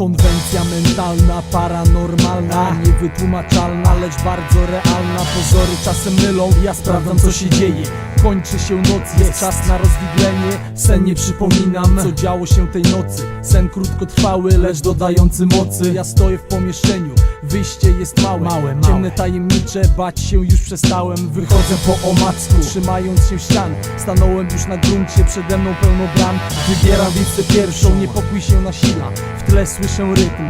Konwencja mentalna, paranormalna Niewytłumaczalna, lecz bardzo realna. Pozory czasem mylą, ja sprawdzam co się dzieje Kończy się noc, jest czas na rozwidlenie. Sen nie przypominam, co działo się tej nocy. Sen krótkotrwały, lecz dodający mocy. Ja stoję w pomieszczeniu, wyjście jest małe, Małe, małe. Ciemne tajemnicze, bać się już przestałem. Wychodzę po omacku, trzymając się ścian. Stanąłem już na gruncie, przede mną pełno bram. Wybieram więc tę pierwszą, niepokój się nasila W tle słyszę rytm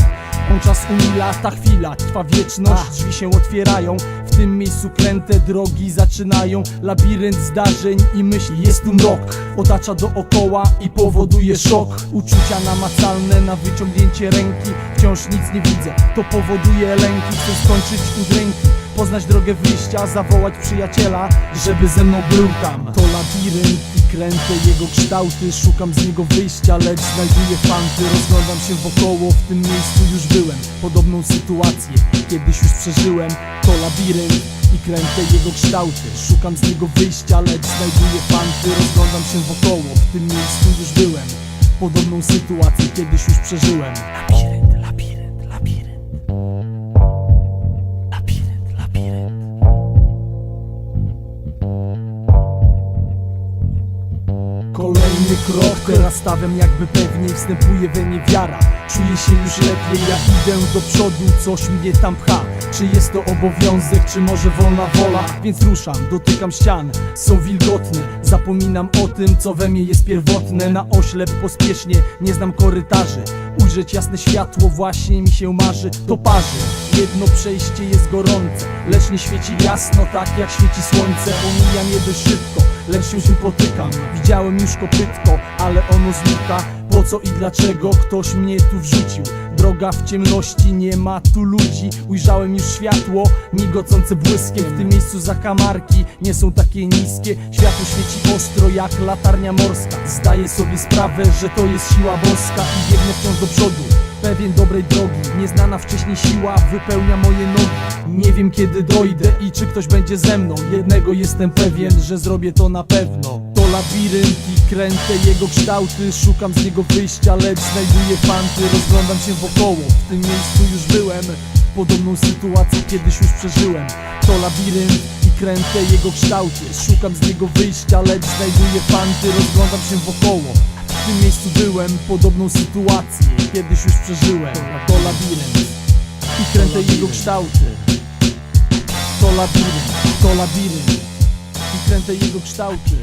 on czas umila, ta chwila trwa wieczność. Drzwi się otwierają, w tym miejscu kręte drogi zaczynają. Labirynt zdarzeń i myśli, jest tu mrok. Otacza dookoła i powoduje szok. Uczucia namacalne na wyciągnięcie ręki. Wciąż nic nie widzę, to powoduje lęki. Chcę skończyć udręki, poznać drogę wyjścia Zawołać przyjaciela, żeby ze mną był tam. To labirynt i kręte jego kształty Szukam z niego wyjścia, lecz znajduję fanty Rozglądam się wokoło, w tym miejscu już byłem. Podobną sytuację kiedyś już przeżyłem. To labirynt i kręte jego kształty Szukam z niego wyjścia, lecz znajduję fanty Rozglądam się wokoło, w tym miejscu już byłem. Podobną sytuację kiedyś już przeżyłem Kolejny krok, teraz stawiam jakby pewniej Wstępuje we mnie wiara. Czuję się już lepiej, ja idę do przodu Coś mnie tam pcha. Czy jest to obowiązek, czy może wolna wola? Więc ruszam, dotykam ścian. Są wilgotne, zapominam o tym Co we mnie jest pierwotne. Na oślep pospiesznie, nie znam korytarzy. Ujrzeć jasne światło właśnie mi się marzy. To parzy, jedno przejście jest gorące Lecz nie świeci jasno tak jak świeci słońce. Omijam je dość szybko, lecz się tu potykam. Widziałem już kopytko, ale ono znika. Po co i dlaczego ktoś mnie tu wrzucił? Droga w ciemności, nie ma tu ludzi. Ujrzałem już światło, migocące błyskiem W tym miejscu zakamarki nie są takie niskie. Światło świeci ostro jak latarnia morska. Zdaję sobie sprawę, że to jest siła boska I biegnę wciąż do przodu Pewien dobrej drogi, nieznana wcześniej siła wypełnia moje nogi. Nie wiem kiedy dojdę i czy ktoś będzie ze mną. Jednego jestem pewien, że zrobię to na pewno. To labirynt i kręte jego kształty. Szukam z niego wyjścia, lecz znajduję fanty. Rozglądam się wokoło, w tym miejscu już byłem. Podobną sytuację kiedyś już przeżyłem. To labirynt i kręte jego kształty. Szukam z niego wyjścia, lecz znajduję fanty. Rozglądam się wokoło tym miejscu byłem, podobną sytuację kiedyś już przeżyłem. To labirynt i kręte jego kształty. To labirynt, to labirynt i kręte jego kształty.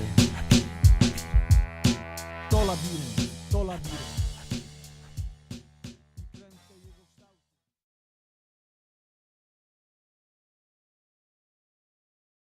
To labirynt, to labirynt